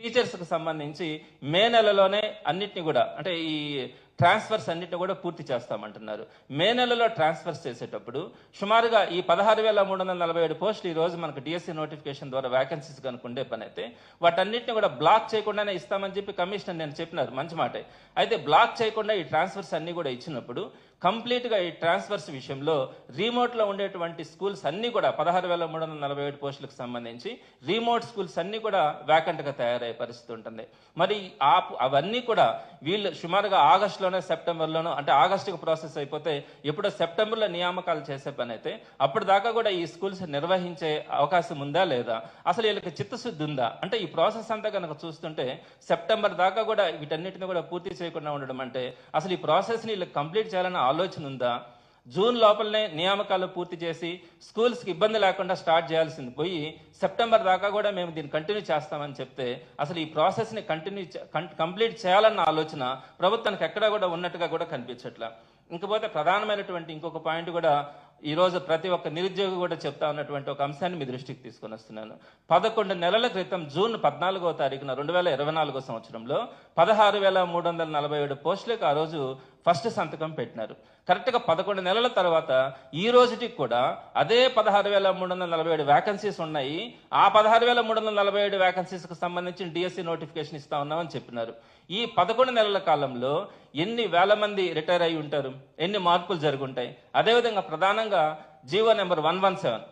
టీచర్స్కి సంబంధించి మే నెలలోనే అన్నిటిని కూడా అంటే ఈ ట్రాన్స్ఫర్స్ అన్నిటిని కూడా పూర్తి చేస్తామంటున్నారు. మే నెలలో ట్రాన్స్ఫర్స్ చేసేటప్పుడు సుమారుగా ఈ పదహారు వేల మూడు వందల నలభై ఏడు పోస్టులు ఈ రోజు మనకు డిఎస్సి నోటిఫికేషన్ ద్వారా వ్యాకెన్సీస్ కనుక్కుండే పని అయితే వాటన్నిటిని కూడా బ్లాక్ చేయకుండానే ఇస్తామని చెప్పి కమిషనర్ నేను చెప్పినారు మంచి మాట. అయితే బ్లాక్ చేయకుండా ఈ ట్రాన్స్ఫర్స్ అన్ని కూడా ఇచ్చినప్పుడు కంప్లీట్గా ఈ ట్రాన్స్ఫర్స్ విషయంలో రిమోట్లో ఉండేటువంటి స్కూల్స్ అన్నీ కూడా పదహారు వేల మూడు వందల నలభై ఏడు పోస్టులకు సంబంధించి రిమోట్ స్కూల్స్ అన్నీ కూడా వ్యాకెంట్గా తయారయ్యే పరిస్థితి ఉంటుంది. మరి ఆ అవన్నీ కూడా వీళ్ళు సుమారుగా ఆగస్టులోనే సెప్టెంబర్లోనో అంటే ఆగస్టుకు ప్రాసెస్ అయిపోతే ఎప్పుడో సెప్టెంబర్లో నియామకాలు చేసే పని అయితే అప్పుడు దాకా కూడా ఈ స్కూల్స్ నిర్వహించే అవకాశం ఉందా లేదా? అసలు వీళ్ళకి చిత్తశుద్ధి ఉందా? అంటే ఈ ప్రాసెస్ అంతా కనుక చూస్తుంటే సెప్టెంబర్ దాకా కూడా వీటన్నిటిని కూడా పూర్తి చేయకుండా ఉండడం అంటే అసలు ఈ ప్రాసెస్ని వీళ్ళకి కంప్లీట్ చేయాలన్న ఆలోచన ఉందా? జూన్ లోపలనే నియామకాలు పూర్తి చేసి స్కూల్స్కి ఇబ్బంది లేకుండా స్టార్ట్ చేయాల్సింది. పోయి సెప్టెంబర్ దాకా కూడా మేము దీన్ని కంటిన్యూ చేస్తామని చెప్తే అసలు ఈ ప్రాసెస్ని కంటిన్యూ కంప్లీట్ చేయాలన్న ఆలోచన ప్రభుత్వానికి ఎక్కడా కూడా ఉన్నట్టుగా కూడా కనిపించట్లా. ఇంకపోతే ప్రధానమైనటువంటి ఇంకొక పాయింట్ కూడా ఈరోజు ప్రతి ఒక్క నిరుద్యోగి కూడా చెప్తా ఉన్నటువంటి ఒక అంశాన్ని మీ దృష్టికి తీసుకొని వస్తున్నాను. పదకొండు నెలల క్రితం జూన్ పద్నాలుగో తారీఖున రెండు వేల ఇరవై నాలుగో సంవత్సరంలో పదహారు వేల మూడు వందల నలభై ఏడు పోస్టులకు ఆ రోజు ఫస్ట్ సంతకం పెట్టినారు. కరెక్ట్గా పదకొండు నెలల తర్వాత ఈ రోజుకి కూడా అదే పదహారు వేల మూడు వందల నలభై ఏడు వ్యాకన్సీస్ ఉన్నాయి. ఆ పదహారు వేల మూడు వందల నలభై ఏడు వ్యాకన్సీస్కి సంబంధించి డిఎస్సి నోటిఫికేషన్ ఇస్తా ఉన్నామని చెప్పినారు. ఈ పదకొండు నెలల కాలంలో ఎన్ని వేల మంది రిటైర్ అయి ఉంటారు? ఎన్ని మార్పులు జరుగుంటాయి? అదేవిధంగా ప్రధానంగా GO number one one seven.